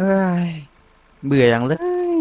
เฮ้ยเบื่ออย่างเลย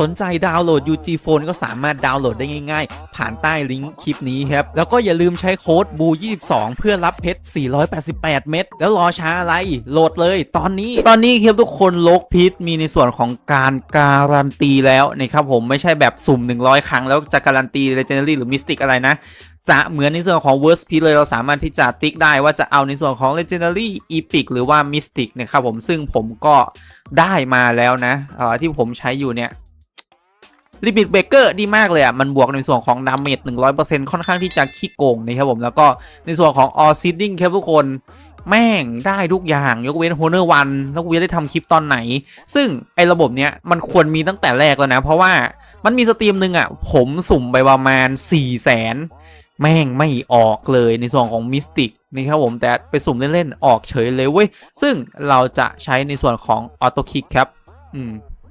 สนใจดาวน์โหลด UG Phone ก็สามารถดาวน์โหลดได้ง่ายๆ ผ่านใต้ลิงก์คลิปนี้ครับ แล้วก็อย่าลืมใช้โค้ด BU22 เพื่อรับเพชร 488 เม็ดแล้วรอช้าอะไรโหลดเลย ตอนนี้ตอนนี้ครับทุกคนโลกพิษมีในส่วนของการการันตีแล้วนะครับผมไม่ใช่แบบสุ่ม 100 ครั้งแล้วจะการันตี Legendary หรือ Mystic อะไรนะจะเหมือนในส่วนของ Worst Piece เลยเราสามารถที่จะติ๊กได้ว่าจะเอาในส่วนของ Legendary Epic หรือว่า Mystic นะครับผมซึ่งผมก็ได้มาแล้วนะที่ผมใช้อยู่เนี่ย ลิมิตเบเกอร์ดีมากเลยอะ มันบวกในส่วนของดาเมจ100%ค่อนข้างที่จะขี้โกงนะครับผมแล้วก็ในส่วนของ All Seeding ครับทุกคนแม่งได้ทุกอย่างยกเว้น Honor 1แล้วกูจะได้ทำคลิปตอนไหน ซึ่งไอ้ระบบเนี้ยมันควรมีตั้งแต่แรกแล้วนะ เพราะว่ามันมีสตรีมหนึ่งอะ ผมสุ่มไปประมาณ 4 0 0 0 0 0แม่งไม่ออกเลยในส่วนของมิสติกนี่ครับผมแต่ไปสุ่มเล่น ๆ ออกเฉยเลยเว้ย ซึ่งเราจะใช้ในส่วนของออโต้คิกครับ อืม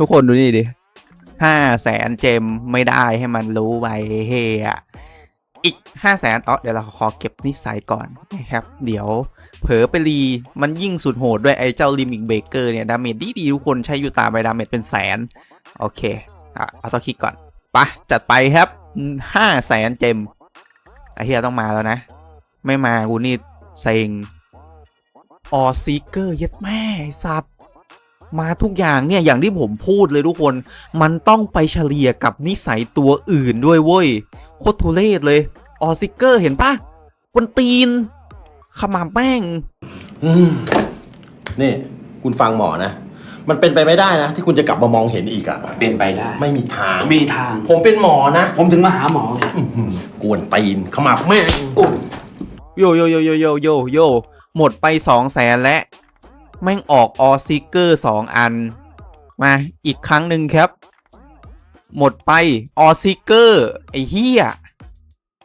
ทุกคนดูนี่ดิห้าแสนเจมไม่ได้ให้มันรู้ไปเฮียอีกห้าแสนอ๋อเดี๋ยวเราขอเก็บนิสัยก่อนนะครับ เดี๋ยวเผลอไปรีมันยิ่งสุดโหดด้วยไอ้เจ้าลิมิกเบเกอร์เนี่ย ดาเมจดีดีทุกคนใช้ยูตาไปดาเมจเป็นแสน โอเคอะเอาต้อคิดก่อนปะจัดไปครับห้าแสนเจมไอ้เฮียต้องมาแล้วนะ ไม่มากูนี่เซ็งออซีเกอร์ยัดแม่ไอ้สัตว์ มาทุกอย่างเนี่ยอย่างที่ผมพูดเลยทุกคน มันต้องไปเฉลี่ยกับนิสัยตัวอื่นด้วยเว้ย โคตรทุเรศเลย ออซิเกอร์เห็นปะกวนตีน ขมับแม่งอืมนี่คุณฟังหมอนะ มันเป็นไปไม่ได้นะ ที่คุณจะกลับมามองเห็นอีกอะเป็นไปได้ ไม่มีทาง มีทาง ผมเป็นหมอนะผมถึงมาหาหมอไงอื้อหือกวนตีนขมับแม่ง โยโยโยโยโยโยโยหมดไปสองแสนและ แม่งออกออซิเกอร์สองอัน มาอีกครั้งหนึ่งครับ หมดไปออซิเกอร์ไอ้เฮีย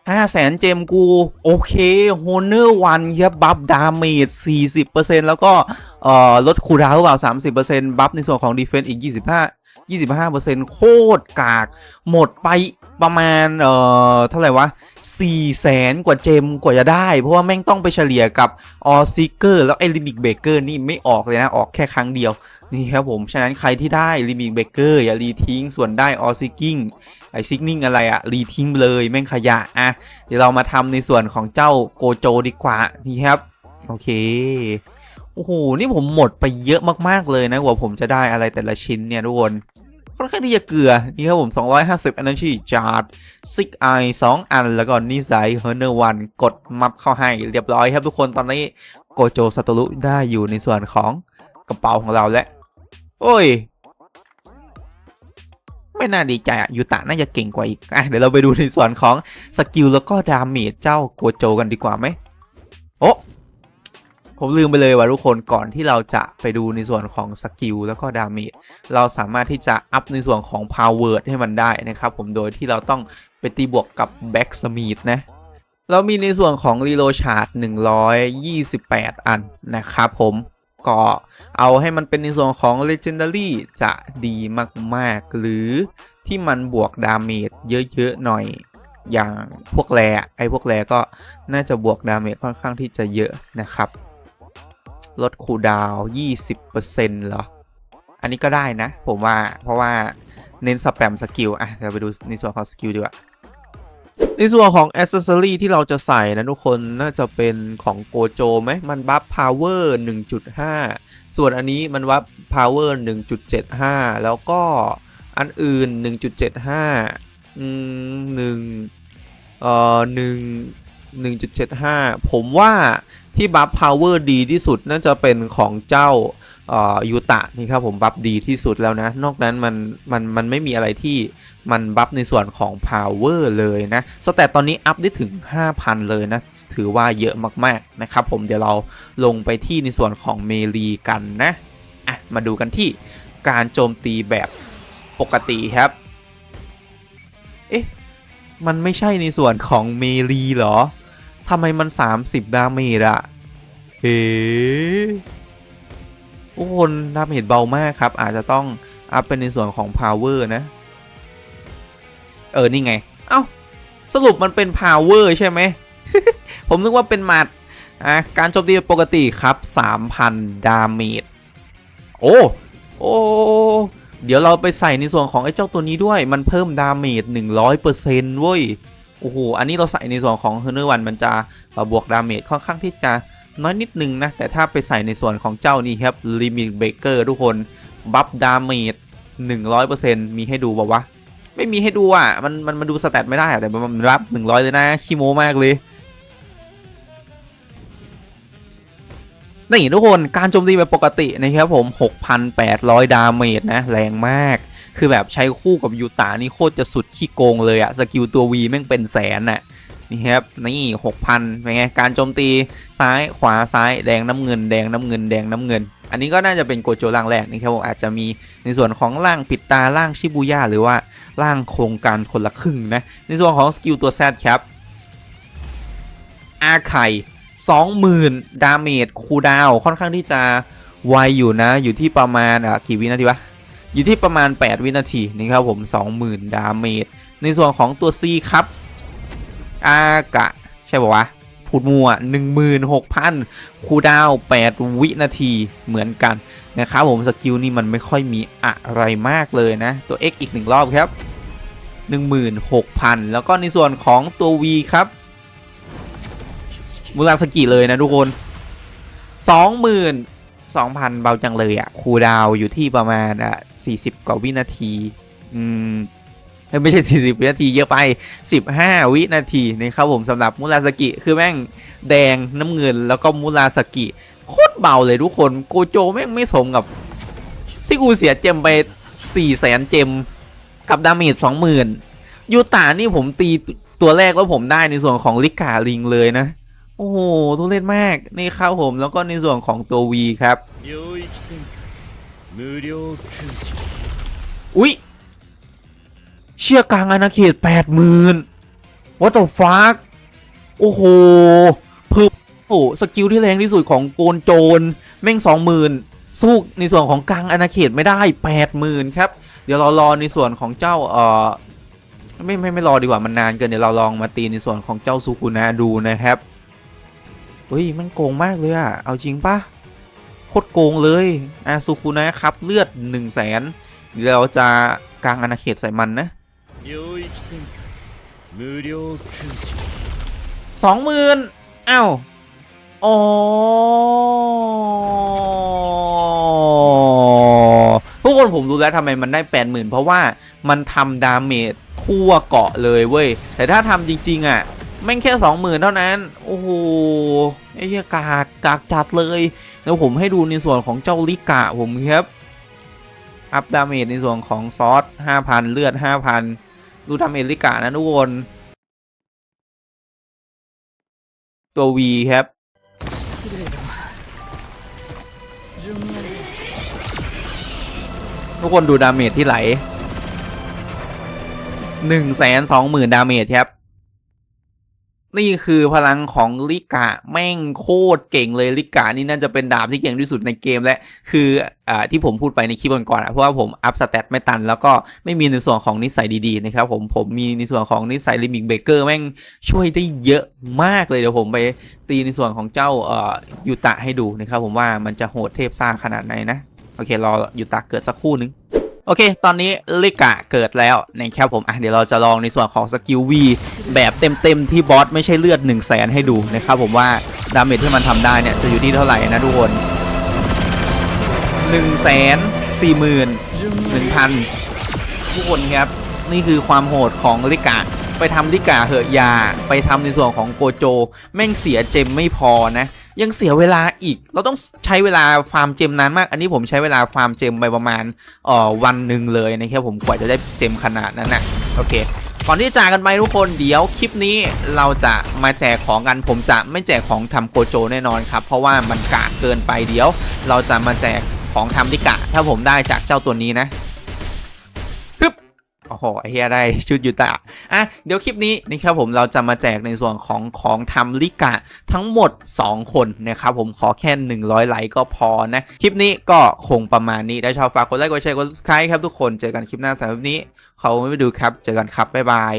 ห้าแสนเจมกู โอเคโฮเนอร์วันครับบัฟดาเมจ40%แล้วก็เอ่อลดคูดาวหรือเปล่า 30%บัฟในส่วนของดีเฟนส์อีก 25 25%โคตรกาก หมดไปประมาณ เอ่อ เท่าไหร่วะ 4 แสนกว่าเจมกว่าจะได้ เพราะว่าแม่งต้องไปเฉลี่ยกับออซิเกอร์แล้วไอ้ลิมิกเบเกอร์นี่ไม่ออกเลยนะ ออกแค่ครั้งเดียว นี่ครับผม ฉะนั้นใครที่ได้ลิมิกเบเกอร์อย่ารีทิ้ง ส่วนได้ออซิกิ้งไอซิกนิ่งอะไรอะรีทิ้งเลยแม่งขยะอะเดี๋ยวเรามาทำในส่วนของเจ้าโกโจดีกว่า นี่ครับ โอเค โอ้โห นี่ผมหมดไปเยอะมากๆเลยนะกว่าผมจะได้อะไรแต่ละชิ้นเนี่ยทุกคนค่อนข้างที่จะเกลือ นี่ครับผม 250 energy จาร์ดซิกไอ2อัน แล้วก็นิสัยเฮอร์เนวันกดมับเข้าให้เรียบร้อยครับทุกคนตอนนี้โกโจซาโตรุได้อยู่ในส่วนของกระเป๋าของเราแล้ว โอ้ย ไม่น่าดีใจอะยูตะน่าจะเก่งกว่าอีก อะ เดี๋ยวเราไปดูในส่วนของสกิลแล้วก็ดาเมจเจ้าโกโจกันดีกว่าไหม โอ้ ผมลืมไปเลยว่าทุกคนก่อนที่เราจะไปดูในส่วนของสกิลแล้วก็ดาเมจเราสามารถที่จะอัพในส่วนของ power ให้มันได้นะครับผมโดยที่เราต้องไปตีบวกกับ back speed นะเรามีในส่วนของ reload charge 128 อันนะครับผมก็เอาให้มันเป็นในส่วนของ legendary จะดีมาก ๆ หรือที่มันบวกดาเมจเยอะ ๆ หน่อยอย่างพวกแรอะไอ้พวกแร่ก็น่าจะบวกดาเมจค่อนข้างที่จะเยอะนะครับ ลดคูดาวน์20%เหรอ อันนี้ก็ได้นะ ผมว่าเพราะว่าเน้นสแปมสกิลอะเดี๋ยวไปดูในส่วนของสกิลดีกว่าในส่วนของ Accessory ที่เราจะใส่นะทุกคนน่าจะเป็นของโกโจไหมมันบัฟ Power 1.5 ส่วนอันนี้มันบัฟ Power 1.75 แล้วก็อันอื่น 1.75 อืมหนึ่งเอ่อหนึ่งหนึ่งจุด ที่บัฟ Power ดีที่สุดน่าจะเป็นของเจ้าออยูตะนี่ครับผมบัฟดีที่สุดแล้วนะ นอกนั้นมันมันมันไม่มีอะไรที่มันบัฟในส่วนของ power เลยนะ สแตตตอนนี้อัพได้ถึง 5,000 เลยนะ ถือว่าเยอะมากๆนะครับผมเดี๋ยวเราลงไปที่ในส่วนของเมลีกันนะอะมาดูกันที่การโจมตีแบบปกติครับ เอ๊ะ มันไม่ใช่ในส่วนของเมลีเหรอ ทำไมมัน 30 ดาเมจอะเฮ้ทุกคนดาเมจเบามากครับ อาจจะต้องอัพเป็นในส่วนของ power นะ เออ นี่ไง เอ้า สรุปมันเป็น power ใช่ไหม ผมนึกว่าเป็นหมัด อะ การโจมตีปกติครับ 3,000 ดาเมจ โอ้ โอ้ เดี๋ยวเราไปใส่ในส่วนของไอ้เจ้าตัวนี้ด้วย มันเพิ่มดาเมจ100%เว้ย อ้โห อันนี้เราใส่ในส่วนของ h e r n e r 1มันจะบวกดาเมจค่อนข้างที่จะน้อยนิดนึงนะ แต่ถ้าไปใส่ในส่วนของเจ้านี่ครับ Limit Breaker ทุกคน บัฟดาเมจ100%มีให้ดูบอกว่า ไม่มีให้ดูอะ มันมันมันดูสแตทไม่ได้อะแต่มันมันรับ 100 เลยนะขี้โม้มากเลยนี่ทุกคนการโจมตีแบบปกตินะครับผม 6,800 ดาเมจนะ แรงมาก คือแบบใช้คู่กับยูตานี่โคตรจะสุดขี้โกงเลยอะสกิลตัว V แม่งเป็นแสนน่ะนี่ครับนี่6,000เป็นไงการโจมตีซ้ายขวาซ้ายแดงน้ำเงิน แดงน้ำเงิน แดงน้ำเงิน อันนี้ก็น่าจะเป็นโกโจร่างแรกนะครับผมอาจจะมีในส่วนของร่างปิดตาร่างชิบูย่าหรือว่าร่างโครงการคนละครึ่งนะในส่วนของสกิลตัว Z ครับอาไข่20,000 ดาเมจคูดาวค่อนข้างที่จะไวอยู่นะ อยู่ที่ประมาณอะกี่วินาทีวะ อยู่ที่ประมาณ 8 วินาทีนี่ครับผม 20,000 ดาเมจในส่วนของตัว C ครับ อากะ ใช่ป่าวะพูดมัว16,000 คูดาว 8 วินาทีเหมือนกัน นะครับผม สกิลนี่มันไม่ค่อยมีอะไรมากเลยนะ ตัว X อีกหนึ่งรอบครับ 16,000 แล้วก็ในส่วนของตัว V ครับมูราสกิเลยนะทุกคน20,000 2,000 เบาจังเลยอะคูลดาวอยู่ที่ประมาณอะ40 กว่าวินาที อืมไม่ใช่ 40 วินาทีเยอะไป 15 วินาทีนะครับผมสำหรับมูราสกิ คือแม่งแดงน้ำเงินแล้วก็มูราสกิ โคตรเบาเลยทุกคน โกโจแม่งไม่สมกับ ที่กูเสียเจมไป 4 แสนเจม กับดาเมจ 20,000 ยูตานี่ผมตีตัวแรกแล้วผมได้ในส่วนของลิกาลิงเลยนะ โอ้โหทุเรศมาก นี่ครับผม แล้วก็ในส่วนของตัว V ครับ อุ้ยเชี่ยกลางอาณาเขตแปดหมื่นวัตถุฟักโอ้โหพึบโอ้สกิลที่แรงที่สุดของโกนโจร แม่งสองหมื่นสู้ในส่วนของกลางอาณาเขตไม่ได้แปดหมื่นครับ เดี๋ยวเรารอในส่วนของเจ้าเออไม่ไม่ไม่รอดีกว่ามันนานเกินเดี๋ยวเราลองมาตีในส่วนของเจ้าซูคุนะดูนะครับ เฮ้ยมันโกงมากเลยอะเอาจริงปะโคตรโกงเลยอาซูคุนะครับเลือด1นึ่งแสนเราจะกลางอาณาเขตใส่มันนะสองหมื่นเอ้าวอ๋ทุกคนผมรู้แล้วทำไมมันได้แปดหมื่นเพราะว่ามันทำดาเมจทั่วเกาะเลยเว้ย แต่ถ้าทำจริง ๆ อะ แม่งแค่สองหมื่นเท่านั้น โอ้โหไอ้เหี้ยกากกากจัดเลยเดี๋ยวผมให้ดูในส่วนของเจ้าลิกะผมครับ อัพดาเมจในส่วนของซอส5,000เลือด5,000ดูดาเมจลิกะนะทุกคน ตัว V ครับทุกคนดูดาเมจที่ไหล1 2 0 0 0 0ดาเมจครับ นี่คือพลังของลิกะแม่งโคตรเก่งเลยลิกะนี่น่าจะเป็นดาบที่เก่งที่สุดในเกมและคืออ่าที่ผมพูดไปในคลิปก่อนๆเพราะว่าผมอัพสเตตไม่ตัน แล้วก็ไม่มีในส่วนของนิสัยดีๆนะครับผมผมมีในส่วนของนิสัยลิมิกเบเกอร์แม่งช่วยได้เยอะมากเลยเดี๋ยวผมไปตีในส่วนของเจ้าเอ่อยูตะให้ดูนะครับผมว่ามันจะโหดเทพสร้างขนาดไหนนะโอเครอยูตะเกิดสักครู่นึงโอเค ตอนนี้ลิกะเกิดแล้วนะครับผม อะ เดี๋ยวเราจะลองในส่วนของสกิล V แบบเต็มๆที่บอสไม่ใช่เลือด 1 0 0 0 0แสนให้ดูนะครับผมว่าดาเมจที่มันทำได้เนี่ยจะอยู่ที่เท่าไหร่นะทุกคน1 4 0 0 0 0 1,000ทุกคนครับนี่คือความโหดของลิกะไปทำลิกะเหอะอยา ไปทำในส่วนของโกโจ แม่งเสียเจมไม่พอนะยังเสียเวลาอีก เราต้องใช้เวลาฟาร์มเจมนานมาก อันนี้ผมใช้เวลาฟาร์มเจมไปประมาณเอ่อวันหนึ่งเลยนะครับผมกว่าจะได้เจมขนาดนั้นนะโอเค ก่อนที่จะจากกันไปทุกคนเดี๋ยวคลิปนี้เราจะมาแจกของกันผมจะไม่แจกของทำโกโจแน่นอนครับ เพราะว่ามันกะเกินไปเดี๋ยว เราจะมาแจกของทำดิกะ ถ้าผมได้จากเจ้าตัวนี้นะ อ้โหไอ้เฮียได้ชุดยูตะอะเดี๋ยวคลิปนี้นะครับผมเราจะมาแจกในส่วนของของทำลิกะทั้งหมด 2 คนนะครับผมขอแค่ 100 ไลค์ก็พอนะ คลิปนี้ก็คงประมาณนี้ได้ชาวฝากกดไลค์กดแชร์กดซับสไครต์ครับทุกคนเจอกันคลิปหน้าสำหรับนี้เขาไม่ไปดูครับ เจอกันครับบ๊ายบาย